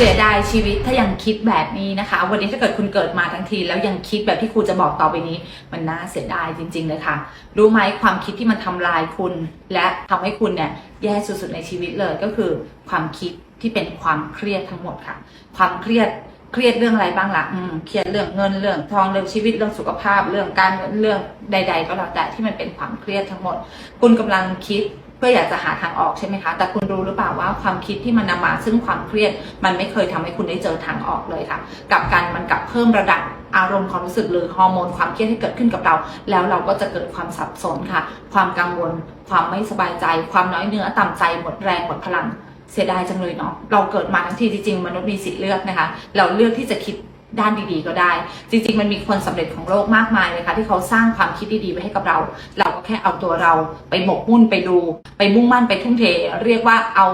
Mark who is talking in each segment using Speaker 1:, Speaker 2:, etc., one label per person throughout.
Speaker 1: เสียดายชีวิตถ้ายังคิดแบบนี้นะคะ วันนี้ถ้าเกิดคุณเกิดมาทั้งที แล้วยังคิดแบบที่ครูจะบอกต่อไปนี้ มันน่าเสียดายจริง ๆ เลยค่ะ รู้ไหมความคิดที่มันทำลายคุณ และทำให้คุณเนี่ยแย่สุดๆในชีวิตเลยก็คือ ความคิดที่เป็นความเครียดทั้งหมดค่ะ ความเครียดเครียดเรื่องอะไรบ้างละ่ะ อืม เครียดเรื่องเงินเรื่องทองเรื่องชีวิตเรื่องสุขภาพ เรื่องการเงินเรื่องใด ๆ ก็แล้วแต่ที่มันเป็นความเครียดทั้งหมด คุณกำลังคิด เพื่ออยากจะหาทางออกใช่ไหมคะ แต่คุณรู้หรือเปล่าว่าความคิดที่มันนำมาซึ่งความเครียด มันไม่เคยทำให้คุณได้เจอทางออกเลยค่ะ กับกันมันกลับเพิ่มระดับอารมณ์ความรู้สึกหรือฮอร์โมนความเครียดให้เกิดขึ้นกับเรา แล้วเราก็จะเกิดความสับสนค่ะ ความกังวล ความไม่สบายใจ ความน้อยเนื้อต่ำใจหมดแรงหมดพลังเสียดายจังเลยเนาะเราเกิดมาทั้งทีจริงๆมนุษย์มีสิทธิ์เลือกนะคะ เราเลือกที่จะคิดด้านดีๆก็ได้ จริงๆ มันมีคนสำเร็จของโลกมากมายเลยค่ะที่เขาสร้างความคิดดีๆไว้ให้กับเราเร แค่เอาตัวเราไปหมกมุ่นไปดู ไปมุ่งมั่นไปทุ่มเท เรียกว่าเอา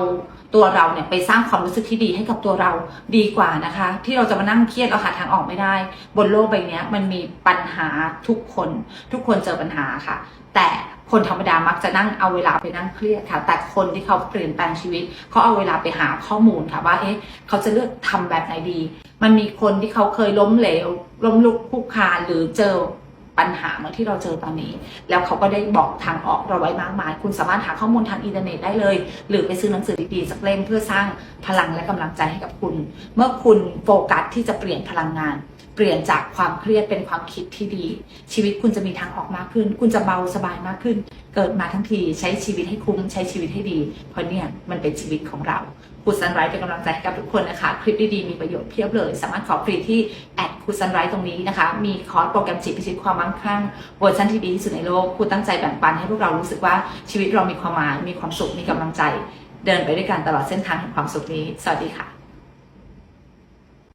Speaker 1: ตัวเราเนี่ยไปสร้างความรู้สึกที่ดีให้กับตัวเราดีกว่านะคะ ที่เราจะมานั่งเครียดเราหาทางออกไม่ได้ บนโลกใบนี้มันมีปัญหาทุกคน ทุกคนเจอปัญหาค่ะ แต่คนธรรมดามักจะนั่งเอาเวลาไปนั่งเครียดค่ะ แต่คนที่เขาเปลี่ยนแปลงชีวิตเขาเอาเวลาไปหาข้อมูลค่ะว่าเอ๊ะเขาจะเลือกทำแบบไหนดี มันมีคนที่เขาเคยล้มเหลวล้มลุกคุกคานหรือเจอ ปัญหาเหมือนที่เราเจอตอนนี้ แล้วเขาก็ได้บอกทางออกเราไว้มากมาย คุณสามารถหาข้อมูลทางอินเทอร์เน็ตได้เลย หรือไปซื้อหนังสือดีๆสักเล่มเพื่อสร้างพลังและกำลังใจให้กับคุณ เมื่อคุณโฟกัสที่จะเปลี่ยนพลังงาน ปลี่ยนจากความเครียดเป็นความคิดที่ดี ชีวิตคุณจะมีทางออกมากขึ้น คุณจะเบาสบายมากขึ้น เกิดมาทั้งทีใช้ชีวิตให้คุ้มใช้ชีวิตให้ดี เพราะเนี่ยมันเป็นชีวิตของเราคุณซันไรเป็นกำลังใจให้กับทุกคนนะคะ คลิปดีๆมีประโยชน์เพียบเลย สามารถขอฟรีที่แอดคุณซันไรตรงนี้นะคะ มีคอร์สโปรแกรมจิตพิชิตความมั่งคั่งเวอร์ชันที่ดีที่สุดในโลกคุณตั้งใจแบ่งปันให้พวกเรารู้สึกว่าชีวิตเรามีความหมายมีความสุขมีกำลังใจ เดินไปด้วยกันตลอดเส้นทางแห่งความสุขนี้ สวัสดีค่ะ